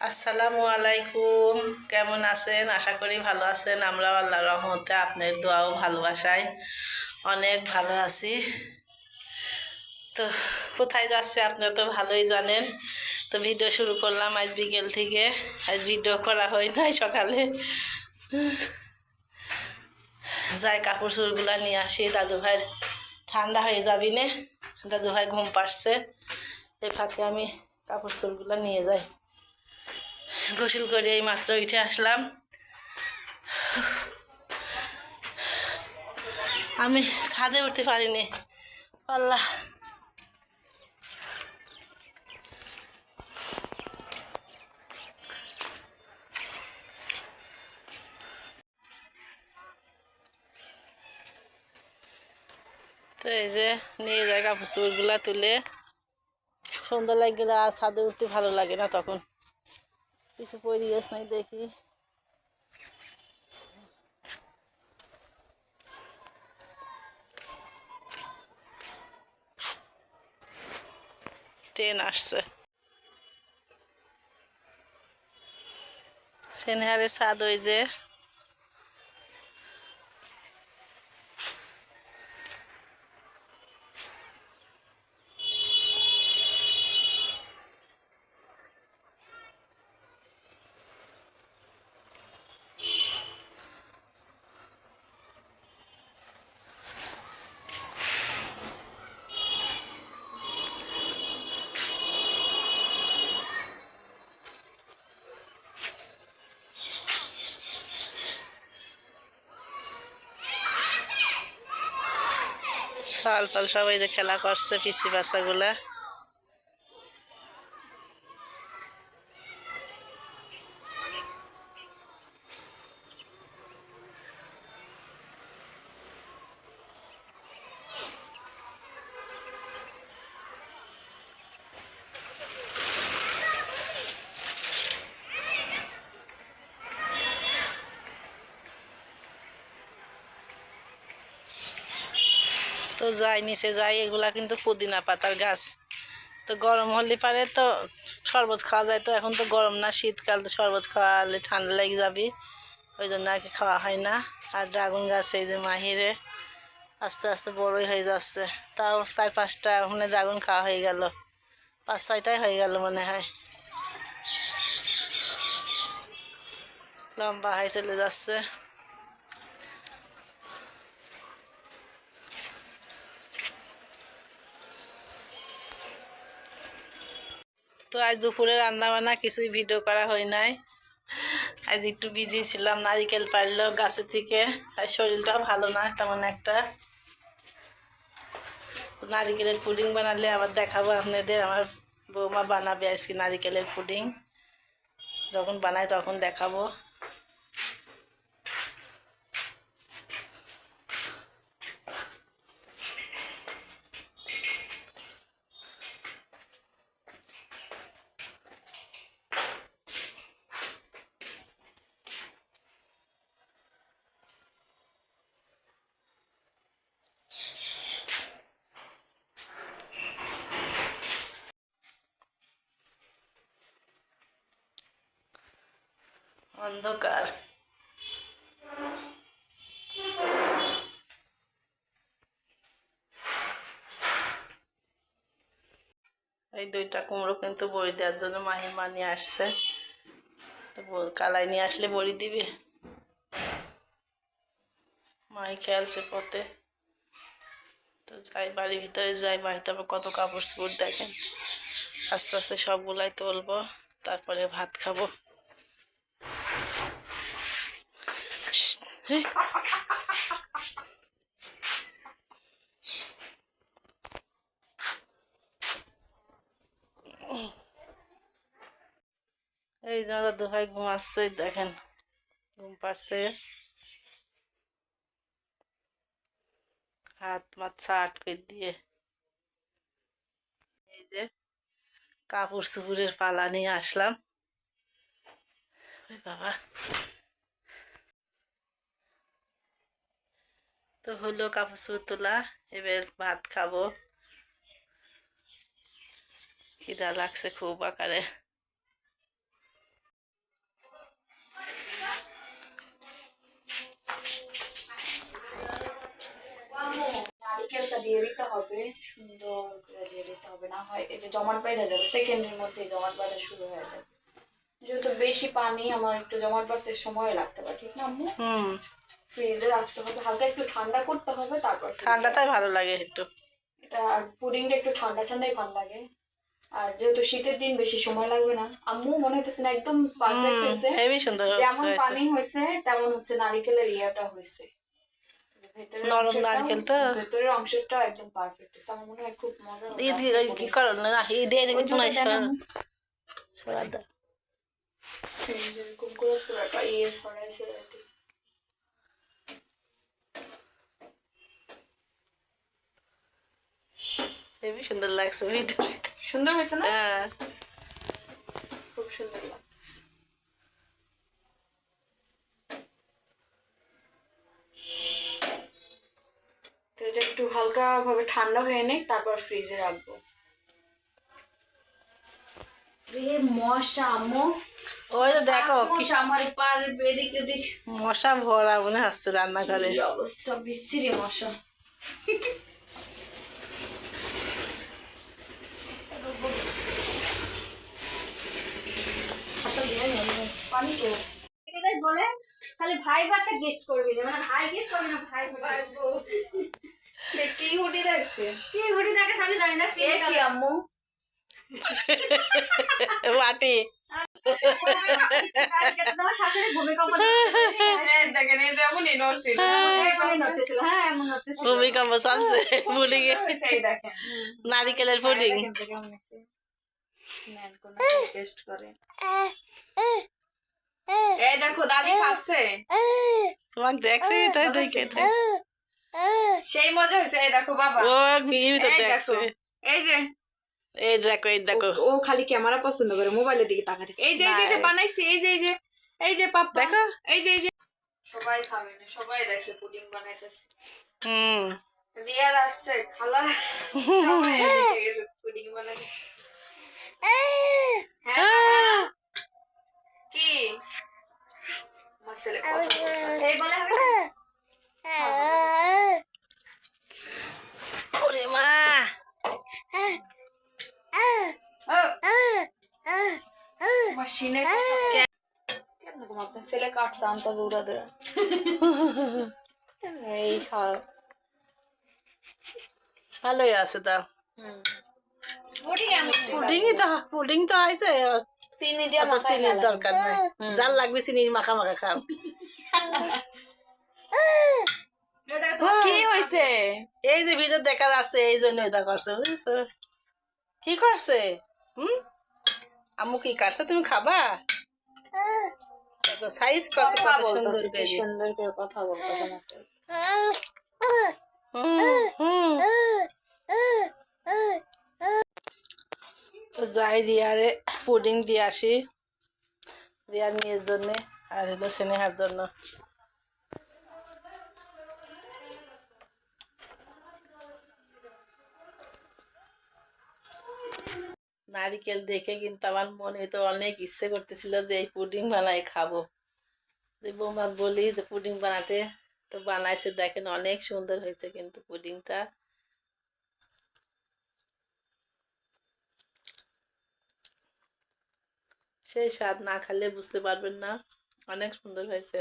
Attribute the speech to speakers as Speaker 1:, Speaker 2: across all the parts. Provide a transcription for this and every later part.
Speaker 1: আসসালামু আলাইকুম। কেমন আছেন? আশা করি ভালো আছেন। আমরা আল্লাহ রহমতে আপনার দোয়াও ভালোবাসায় অনেক ভালো আছি। তো কোথায় যাচ্ছে আপনারা তো ভালোই জানেন। তো ভিডিও শুরু করলাম আজ বিকেল থেকে। আজ ভিডিও করা হয় নাই সকালে। যাই, কাপড় চোরগুলা নিয়ে আসি। দাদু ভাইয়ের ঠান্ডা হয়ে যাবি নে। দাদু ভাই ঘুম পাড়ছে। এই ফাঁকে আমি কাপড় চোরগুলা নিয়ে যাই। গোসল করে এই মাত্র উঠে আসলাম। আমি ছাদে উঠতে পারিনি। আল্লাহ। তো এই যে নিয়ে যায় কাপড় চোপড়গুলা তুলে। সন্ধ্যা লাগে আর ছাদে উঠতে ভালো লাগে না তখন। কিছু পরিবেশ নাই দেখি। ট্রেন আসছে। সেনহারে ওই যে। সাল ফাল সবাই যে খেলা করছে পিসি বাচ্চাগুলা। তো যাই, নিচে যাই, এগুলা কিন্তু পুদিনা পাতার গাছ। তো গরম হলে পারে তো শরবত খাওয়া যায়। তো এখন তো গরম না, শীতকাল তো শরবত খাওয়ালে ঠান্ডা লেগে যাবে। ওই জন্য আর কি খাওয়া হয় না। আর ড্রাগন গাছ এই যে মাহিরে আস্তে আস্তে বড়ই হয়ে যাচ্ছে। তাও চার পাঁচটা ওখানে ড্রাগন খাওয়া হয়ে গেল। পাঁচ ছয়টাই হয়ে গেল মনে হয়। লম্বা হয়ে চলে যাচ্ছে। তো আজ দুপুরে রান্নাবান্না কিছুই ভিডিও করা হয় নাই। আজ একটু বিজি ছিলাম, নারিকেল পারল গাছের থেকে। আর শরীরটাও ভালো না, তেমন একটা। নারিকেলের পুডিং বানালে আবার দেখাবো আপনাদের। আমার বৌমা বানাবে আজকে নারিকেলের পুডিং। যখন বানাই তখন দেখাবো। অন্ধকার। এই দুইটা কুমড়ো কিন্তু বড়ি দেওয়ার জন্য মাহির মা নিয়ে আসছে। কালাই নিয়ে আসলে বড়ি দিবে? মাই খেয়ালছে পথে। তো যাই, বাড়ির ভিতরে যাই বাড়িতে আবার কত কাপড় চোপড় দেখেন। আস্তে আস্তে সবগুলাই তুলবো, তারপরে ভাত খাব। এই দাদা দোহাই ঘুমাচ্ছে, দেখেন, ঘুম পাচ্ছে হাত মাথা আটকে দিয়ে। এই যে কাপড় চুপুরের পালা নিয়ে আসলাম। বাবা। তো হলো কাপড় তোলা এবার ভাত খাব। খিদা লাগছে খুব আকারে।
Speaker 2: দিয়ে দিতে হবে সুন্দর করে দিয়ে দিতে হবে। না হয় এই যে জমাট বাঁধা যাবে সেকেন্ডের মধ্যে জমাট বাঁধা শুরু হয়ে যাবে। যেহেতু বেশি পানি আমার একটু জমাট বাঁধতে সময় লাগতে পারে ঠিক না আম্মু?
Speaker 1: হুম।
Speaker 2: ফ্রিজে রাখতে হবে হালকা একটু ঠান্ডা করতে হবে তারপর
Speaker 1: ঠান্ডাটাই ভালো লাগে একটু।
Speaker 2: এটা আর পুডিংটা একটু ঠান্ডা ঠান্ডাই ভালো লাগে। আর যেহেতু শীতের দিন বেশি সময় লাগবে না। আম্মু মনে হইতেছে না একদম
Speaker 1: হেভি সুন্দর
Speaker 2: যেমন পানি হয়েছে তেমন হচ্ছে নারিকেলের ইয়াটা হয়েছে।
Speaker 1: নরম
Speaker 2: অংশটা-
Speaker 1: নারকেল তো।
Speaker 2: ভেতরের অংশটা একদম পারফেক্ট আমার মনে হয় খুব মজা
Speaker 1: কি করো না দিয়ে
Speaker 2: এরকম করে পুরোটা ইয়ে সরাই সরাই।
Speaker 1: হেভি সুন্দর লাগছে ভিডিও
Speaker 2: সুন্দর হয়েছে না?
Speaker 1: হ্যাঁ।
Speaker 2: খুব সুন্দর লাগছে। তো এটা একটু হালকা ভাবে ঠান্ডা হয়ে নেই তারপর ফ্রিজে রাখব। রে মশা আম্মু
Speaker 1: ওই তো দেখো
Speaker 2: মশা আমার পার এদিক ওদিক।
Speaker 1: মশা ভরা মনে হচ্ছে রান্নাঘরে।
Speaker 2: অবস্থা বিশ্রী মশা। পানি তো
Speaker 3: বলে খালি ভাই ভাইটা গেট করবি না। মানে ভাই গেট করবি না ভাই ভাই
Speaker 2: কি হুটি দেখছে?
Speaker 3: কি ঘুরি দেখাস আমি জানি না
Speaker 2: এ কি আম্মু?
Speaker 1: মাটি।
Speaker 3: তোমার শাশুড়ি ভূমিকম্প
Speaker 2: দেখেন এই যেমনই নড়ছিল।
Speaker 3: এমনই নড়তেছিল হ্যাঁ এমন নড়তেছিল
Speaker 1: ভূমিকম্প চলছে
Speaker 2: দেখেন।
Speaker 1: নারিকেলের
Speaker 2: টেস্ট করে। এই দেখো দাদি খাচ্ছে।
Speaker 1: তোমাকে দেখছি তাই দেখে
Speaker 2: সেই মজা হয়েছে এই দেখো বাবা।
Speaker 1: ও তো দেখছে
Speaker 2: দেখো এই যে।
Speaker 1: এই দেখো এই দেখো।
Speaker 2: ও খালি ক্যামেরা পছন্দ করে মোবাইলের দিকে তাকা থাকে। এই যে এই যে, বানাইছি এই যে এই যে এই যে পাপ্পা।
Speaker 1: দেখো।
Speaker 2: এই যে এই যে। সবাই খাবে না সবাই দেখছে পুডিং বানাইতেছে।
Speaker 1: হুম।
Speaker 2: রিয়ার আসছে খালা সবাই পুডিং বানাইতেছে। হ্যাঁ। কি? আমার ছেলে
Speaker 3: সেই বলে হবে?
Speaker 1: ওরে মা।
Speaker 2: এই খাওয়া
Speaker 1: ভালোই আছে তা
Speaker 3: পুডিং
Speaker 1: তো পুডিং তো হয়েছে
Speaker 2: চিনি দিয়ে
Speaker 1: অত
Speaker 2: মাখাই
Speaker 1: চিনির দরকার নেই। যার লাগবে চিনি মাখা মাখা খাও
Speaker 2: কি হয়েছে
Speaker 1: এই যে ভিডিও দেখা যাচ্ছে এই জন্য এটা করছে বুঝেছ? কি করছে? হুম? আম্মু কি কাটছে? তুমি খাবা? দেখো সাইজ কত সুন্দর করে
Speaker 2: সুন্দর করে কথা বলতেছে না সে।
Speaker 1: হুম, হুম। যাই রিয়ারে পুডিং দিয়ে আসি। রিয়ার মেয়ের জন্যে আর হলো স্নেহার জন্য। নারিকেল দেখে কিন্তু আমার মনে তো অনেক ইচ্ছে করতেছিল যে এই পুডিং বানাই খাব। বৌমা বলি যে পুডিং বানাতে, তো বানাইছে দেখেন অনেক সুন্দর হয়েছে কিন্তু পুডিংটা। সেই স্বাদ না খেলে বুঝতে পারবেন না। অনেক সুন্দর হয়েছে।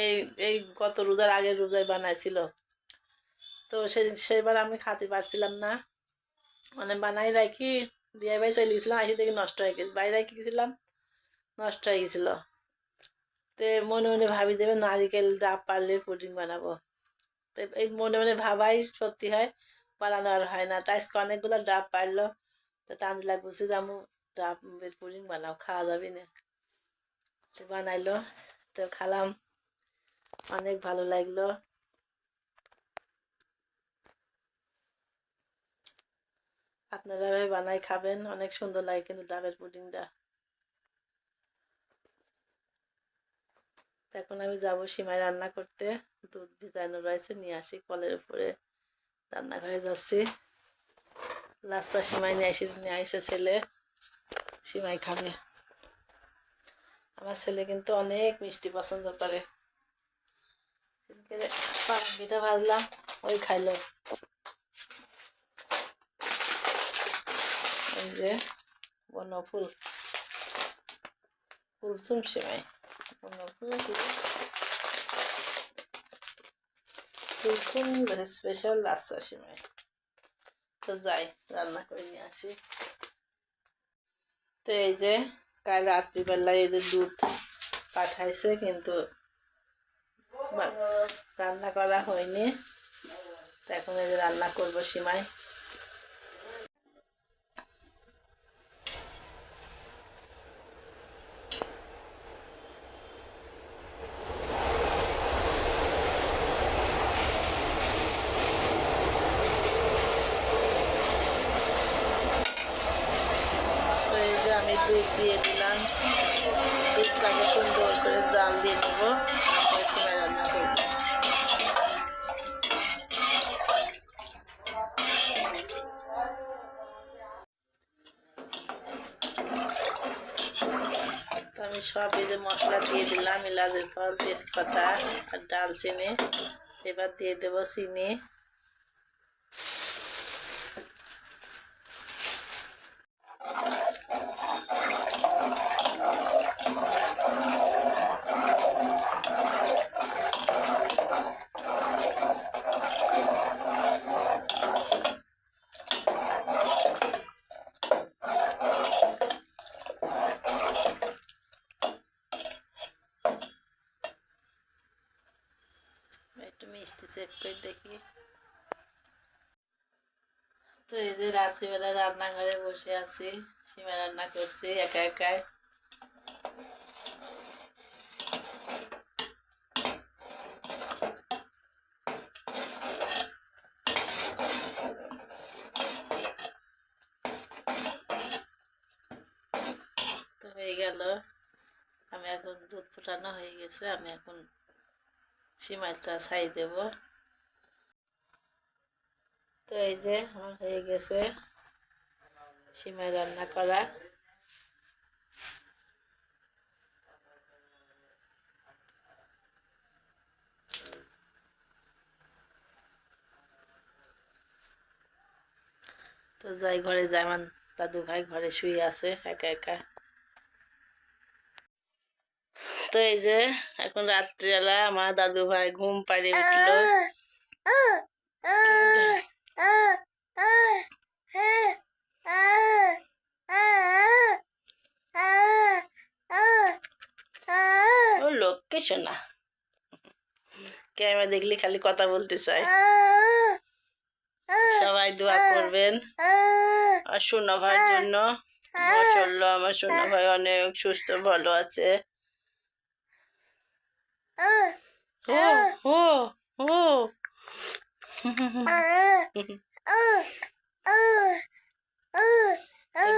Speaker 1: এই এই গত রোজার আগে রোজায় বানাইছিল। তো সে সেবার আমি খাতে পারছিলাম না। মানে বানাই রাখি দিয়ে বাই চলে গেছিলাম আসি দেখি নষ্ট হয়ে গেছে। বাইরে রেখে গেছিলাম, নষ্ট হয়ে গেছিল। তে মনে মনে ভাবি যাবে নারিকেল ডাব পারলে পুডিং বানাবো। তো এই মনে মনে ভাবাই সত্যি হয় বানানো আর হয় না। তাই আজকে অনেকগুলো ডাব পারল। তো তানজিলা বলছে যে আমি ডাবের পুডিং বানাও, খাওয়া যাবে না। তো বানাইলো, তো খালাম। অনেক ভালো লাগল। আপনারা এভাবে বানাই খাবেন, অনেক সুন্দর লাগে কিন্তু ডাবের পুডিংটা। এখন আমি যাব সিমাই রান্না করতে, দুধ ভিজানো রয়েছে, নিয়ে আসি কলের উপরে। রান্নাঘরে যাচ্ছি। লাস্তা সিমাই নিয়ে আসি নিয়ে আসে ছেলে। সিমাই খাবে। আমার ছেলে কিন্তু অনেক মিষ্টি পছন্দ করে। পিঠা ভাজলাম, ওই খাইলো। যে বনফুল ফুলসুম সেমাই বনফুল ফুলসুম স্পেশাল লাচ্ছা সেমাই তো যাই রান্না করে নিয়ে আসি তো এই যে, কাল রাত্রিবেলায় এই যে দুধ পাঠাইছে, কিন্তু রান্না করা হয়নি। এখন এই যে রান্না করব সীমায় আমি সব মশলা দিয়ে দিলাম এলাচের ফল তেজপাতা আর ডালচিনি এবার দিয়ে দেবো চিনি একটু মিষ্টি চেক করে দেখি তো এই যে রাত্রিবেলা রান্নাঘরে বসে আছি সীমা রান্না করছি একা একাই তো হয়ে গেল আমি এখন দুধ ফোটানো হয়ে গেছে আমি এখন সিমাইটা ছাই দেব তো এই যে আমার হয়ে গেছে সিমাই রান্না করা। তো যাই ঘরে যাই আমার দাদু ভাই ঘরে শুয়ে আছে, একা একা। তো এই যে এখন রাত্রিবেলা আমার দাদু ভাই ঘুম পাড়িয়ে উঠল। শোনা ক্যামেরা দেখলে খালি কথা বলতে চায়। সবাই দোয়া করবেন। আর সোনা ভাইয়ের জন্য। মাশাল্লাহ আমার সোনা ভাই অনেক সুস্থ, ভালো আছে। ও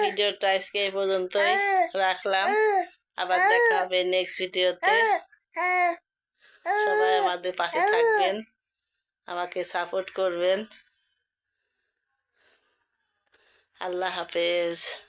Speaker 1: ভিডিওটা আজকে এই পর্যন্তই। রাখলাম। আবার দেখা হবে নেক্সট ভিডিওতে সবাই আমাদের পাশে থাকবেন। আমাকে সাপোর্ট করবেন। আল্লাহ হাফেজ।